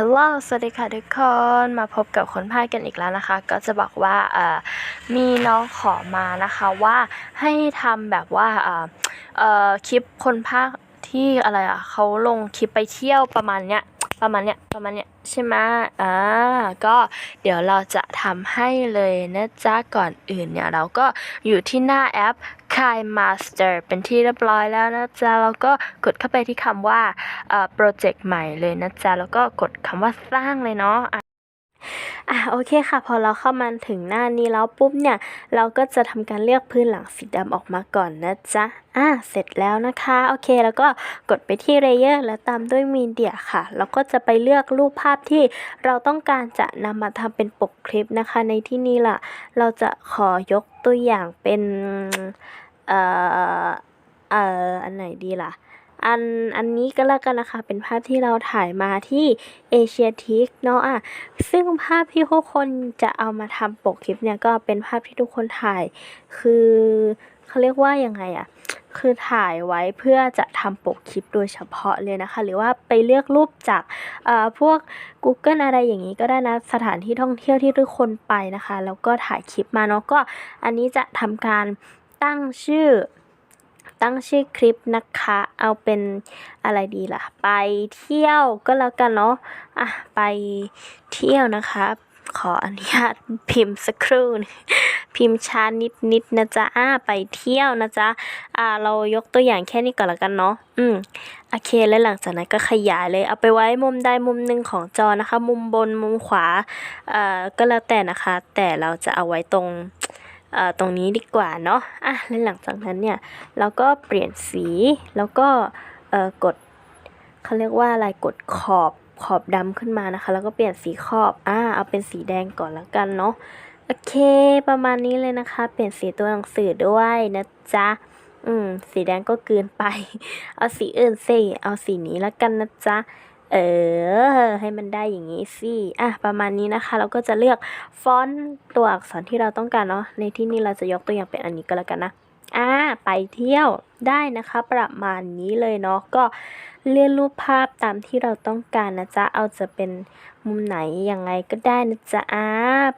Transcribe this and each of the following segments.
ฮัลโหล สวัสดีค่ะทุกคน มาพบกับคนพากย์กันอีกแล้วนะคะ ก็จะบอกว่าเอ่อมีน้องขอมานะคะว่าให้ทำแบบว่าเอ่อเอ่อคลิปคนพากย์ที่อะไรอะเขาลงคลิปไปเที่ยวประมาณเนี้ยประมาณเนี้ยประมาณเนี้ยใช่ไหมอ่าก็เดี๋ยวเราจะทำให้เลยนะจ๊ะก่อนอื่นเนี่ยเราก็อยู่ที่หน้าแอป Kai Master เป็นที่เรียบร้อยแล้วนะจ๊ะ แล้วก็กดเข้าไปที่คำว่าโปรเจกต์ใหม่เลยนะจ๊ะ แล้วก็กดคำว่าสร้างเลยเนาะอะโอเคค่ะ พอเราเข้ามาถึงหน้านี้แล้วปุ๊บเนี่ย เราก็จะทำการเลือกพื้นหลังสีดำออกมาก่อนนะจ๊ะอะเสร็จแล้วนะคะ โอเคแล้วก็กดไปที่ Layer แล้วตามด้วย Media ค่ะ แล้วก็จะไปเลือกรูปภาพที่เราต้องการจะนำมาทำเป็นปกคลิปนะคะ ในที่นี้ล่ะ เราจะขอยกตัวอย่างเป็น เอ่อเอ่ออันไหนดีล่ะ อันอันนี้ก็แล้วกันนะคะ เป็นภาพที่เราถ่ายมาที่เอเชียทิกเนาะอะซึ่งภาพที่ทุกคนจะเอามาทำปกคลิปเนี่ยก็เป็นภาพที่ทุกคนถ่าย คือเขาเรียกว่ายังไงอะคือถ่ายไว้เพื่อจะทำปกคลิปโดยเฉพาะเลยนะคะ หรือว่าไปเลือกรูปจากเอ่อพวก Google อะไรอย่างนี้ก็ได้นะ สถานที่ท่องเที่ยวที่ทุกคนไปนะคะ แล้วก็ถ่ายคลิปมาเนาะก็อันนี้จะทำการ ตั้งชื่อ ตั้งชื่อคลิปนะคะ เอาเป็นอะไรดีล่ะ ไปเที่ยวก็แล้วกันเนาะอะไปเที่ยวนะคะ ขออนุญาตพิมพ์สักครู่พิมพ์ช้านิดนิดนะจ๊ะอ่าไปเที่ยวนะจ๊ะอ่า เรายกตัวอย่างแค่นี้ก่อนละกันเนาะอืมโอเคแล้วหลังจากนั้นก็ขยายเลย เอาไปไว้มุมใดมุมหนึ่งของจอนะคะ มุมบนมุมขวาเอ่อก็แล้วแต่นะคะ แต่เราจะเอาไว้ตรง ตรงนี้ดีกว่าเนาะอะแล้วหลังจากนั้นเนี่ยเราก็เปลี่ยนสีแล้วก็กดเขาเรียกว่าอะไรกดขอบขอบดำขึ้นมานะคะ แล้วก็เปลี่ยนสีขอบอ่าเอาเป็นสีแดงก่อนแล้วกันเนาะโอเค ประมาณนี้เลยนะคะ เปลี่ยนสีตัวหนังสือด้วยนะจ๊ะอืมสีแดงก็เกินไป เอาสีอื่นสิเอาสีนี้แล้วกันนะจ๊ะ เออ ให้มันได้อย่างนี้สิ อะ ประมาณนี้นะคะ เราก็จะเลือกฟอนต์ตัวอักษรที่เราต้องการเนาะ ในที่นี้เราจะยกตัวอย่างเป็นอันนี้ก็แล้วกันนะ อ่าไปเที่ยวได้นะคะ ประมาณนี้เลยเนาะก็เลื่อนรูปภาพตามที่เราต้องการนะจ๊ะเอาจะเป็นมุมไหนยังไงก็ได้นะจ๊ะอ่า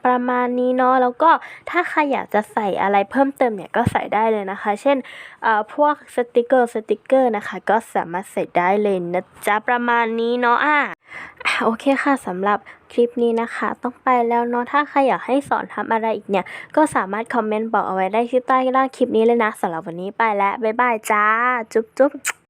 ประมาณนี้เนาะแล้วก็ถ้าใครอยากจะใส่อะไรเพิ่มเติมเนี่ยก็ใส่ได้เลยนะคะ เช่นเอ่อพวกสติกเกอร์สติกเกอร์นะคะ ก็สามารถใส่ได้เลยนะจ๊ะประมาณนี้เนาะอะอะ โอเคค่ะสำหรับคลิปนี้นะคะ ต้องไปแล้วเนาะถ้าใครอยากให้สอนทำอะไรอีกเนี่ย ก็สามารถคอมเมนต์บอกเอาไว้ได้ที่ใต้ล่างคลิปนี้เลยนะสำหรับวันนี้ไปแล้ว บ๊ายบายจ้า จุ๊บจุ๊บ